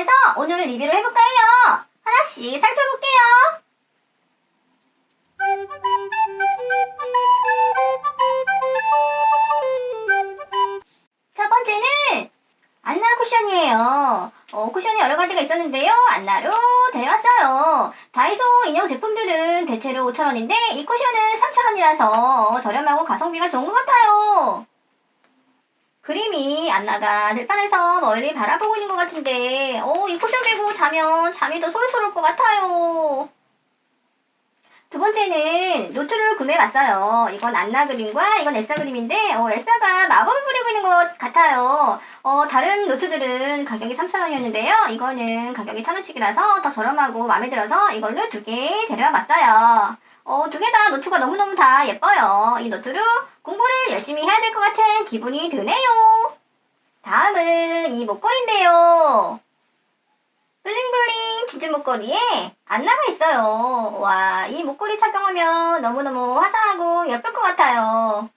있어요. 하나씩 살펴볼게요. 첫 번째는 안나 쿠션이에요. 어, 쿠션이 여러 가지가 있었는데요. 안나로 데려왔어요. 다이소 인형 제품들은 대체로 5,000원인데 이 쿠션은 3,000원이라서 저렴하고 가성비가 좋은 것 같아요. 그림이 안나가 들판에서 멀리 바라보고 있는 것 같은데 어, 이 쿠션 베고 자면 잠이 더 솔솔 올 것 같아요. 두 번째는 노트를 구매해봤어요. 이건 안나 그림과 이건 엘사 그림인데 어, 엘사가 마법을 부리고 있는 것 같아요. 어, 다른 노트들은 가격이 3,000원이었는데요. 이거는 가격이 1,000원씩이라서 더 저렴하고 마음에 들어서 이걸로 두 개 데려와봤어요. 어, 두 개 다 노트가 너무너무 다 예뻐요. 이 노트로 공부를 열심히 해야 될 것 같은 기분이 드네요. 다음은 이 목걸이인데요. 블링블링 진주 목걸이에 안나가 있어요. 와, 이 목걸이 착용하면 너무너무 화사하고 예쁠 것 같아요.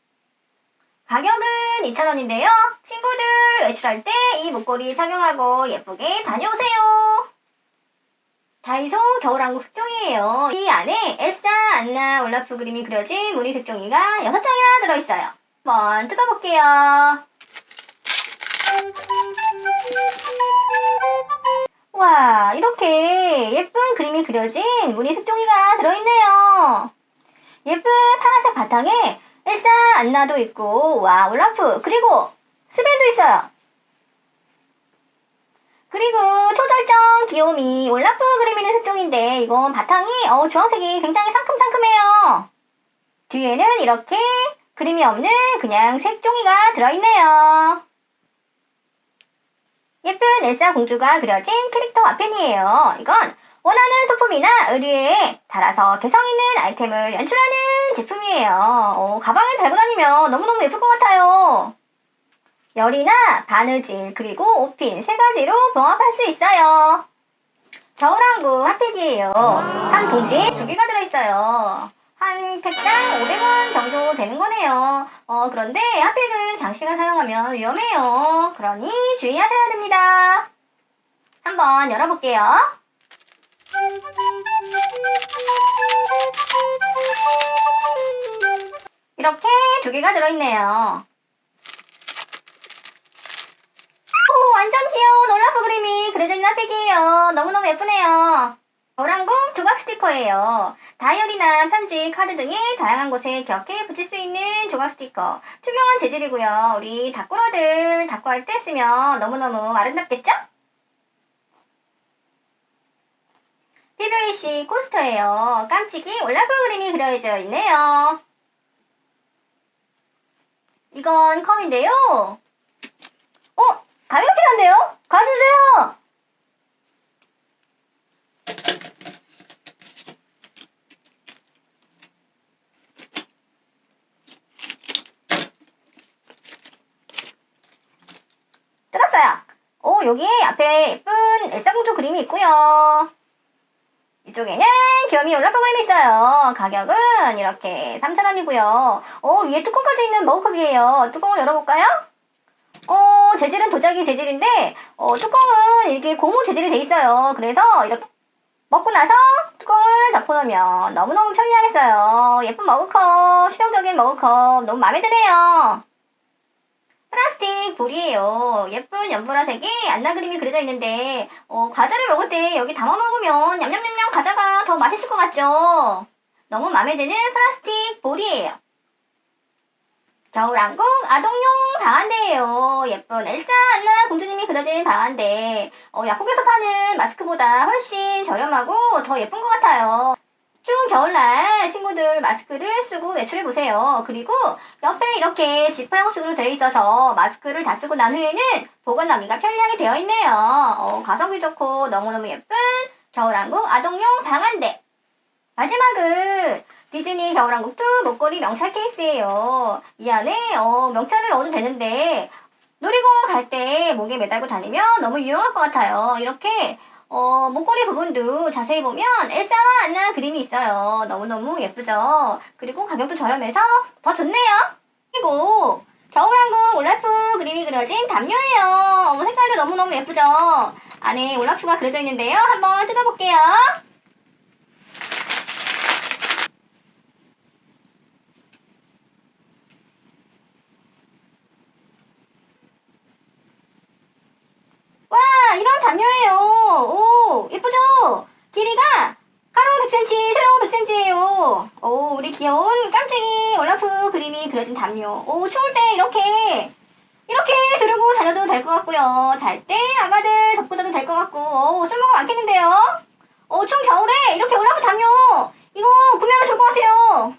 가격은 2,000원인데요. 친구들 외출할 때 이 목걸이 착용하고 예쁘게 다녀오세요. 다이소 겨울왕국 색종이에요. 이 안에 엘사, 안나, 올라프 그림이 그려진 무늬 색종이가 6장이나 들어있어요. 한번 뜯어볼게요. 와, 이렇게 예쁜 그림이 그려진 무늬 색종이가 들어있네요. 예쁜 파란색 바탕에 엘사, 안나도 있고, 와, 올라프, 그리고 스벤도 있어요. 그리고 귀요미 올라프 그림 있는 색종인데 이건 바탕이 어, 주황색이 굉장히 상큼상큼해요. 뒤에는 이렇게 그림이 없는 그냥 색종이가 들어있네요. 예쁜 엘사 공주가 그려진 캐릭터 와펜이에요. 이건 원하는 소품이나 의류에 달아서 개성 있는 아이템을 연출하는 제품이에요. 어, 가방에 달고 다니면 너무너무 예쁠 것 같아요. 열이나 바느질 그리고 옷핀 세 가지로 봉합할 수 있어요. 겨울왕국 핫팩이에요. 한 봉지에 두 개가 들어있어요. 한 팩당 500원 정도 되는 거네요. 어, 그런데 핫팩은 장시간 사용하면 위험해요. 그러니 주의하셔야 됩니다. 한번 열어볼게요. 이렇게 두 개가 들어있네요. 오, 완전 귀여운 핫팩이에요. 너무너무 예쁘네요. 겨울왕국 조각 스티커예요. 다이어리나 편지, 카드 등의 다양한 곳에 격해 붙일 수 있는 조각 스티커. 투명한 재질이고요. 우리 닭꾸러들 닭구할 때 쓰면 너무너무 아름답겠죠? PVC 코스터예요. 깜찍이 올라프 그림이 그려져 있네요. 이건 컵인데요. 어? 가위가 필요한데요? 가주세요! 오, 여기 앞에 예쁜 엘사공주 그림이 있고요. 이쪽에는 귀요미 올라프 그림이 있어요. 가격은 이렇게 3,000원이고요. 오, 위에 뚜껑까지 있는 머그컵이에요. 뚜껑을 열어볼까요? 어, 재질은 도자기 재질인데, 어, 뚜껑은 이렇게 고무 재질이 돼 있어요. 그래서 이렇게 먹고 나서 뚜껑을 덮어놓으면 너무너무 편리하겠어요. 예쁜 머그컵, 실용적인 머그컵, 너무 마음에 드네요. 플라스틱 볼이에요. 예쁜 연보라색에 안나 그림이 그려져 있는데, 어, 과자를 먹을 때 여기 담아 먹으면 냠냠냠냠 과자가 더 맛있을 것 같죠? 너무 마음에 드는 플라스틱 볼이에요. 겨울왕국 아동용 방한대예요. 예쁜 엘사 안나 공주님이 그려진 방한대. 어, 약국에서 파는 마스크보다 훨씬 저렴하고 더 예쁜 것 같아요. 추운 겨울날 친구들 마스크를 쓰고 외출해 보세요. 그리고 옆에 이렇게 지퍼 형식으로 되어 있어서 마스크를 다 쓰고 난 후에는 보관하기가 편리하게 되어 있네요. 어, 가성비 좋고 너무너무 예쁜 겨울왕국 아동용 방한대. 마지막은 디즈니 겨울왕국 2 목걸이 명찰 케이스예요. 이 안에 어, 명찰을 넣어도 되는데 놀이공원 갈 때 목에 매달고 다니면 너무 유용할 것 같아요. 이렇게 어, 목걸이 부분도 자세히 보면 엘사와 안나 그림이 있어요. 너무너무 예쁘죠? 그리고 가격도 저렴해서 더 좋네요. 그리고 겨울왕국 올라프 그림이 그려진 담요예요. 색깔도 너무너무 예쁘죠? 안에 올라프가 그려져 있는데요. 한번 뜯어볼게요. 와, 이런 담요예요. 오, 예쁘죠? 길이가 가로 100cm, 세로 100cm예요. 오, 우리 귀여운 깜찍이 올라프 그림이 그려진 담요. 오, 추울 때 이렇게, 이렇게 들고 다녀도 될 것 같고요. 잘 때 아가들 덮고 다도 될 것 같고, 오, 쓸모가 많겠는데요? 오, 추운 겨울에 이렇게 올라프 담요. 이거 구매하면 좋을 것 같아요.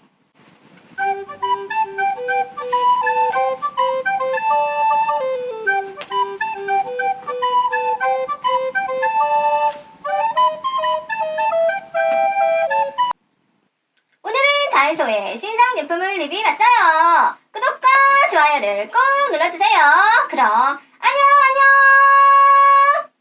다이소의 신상 제품을 리뷰해봤어요. 구독과 좋아요를 꼭 눌러주세요. 그럼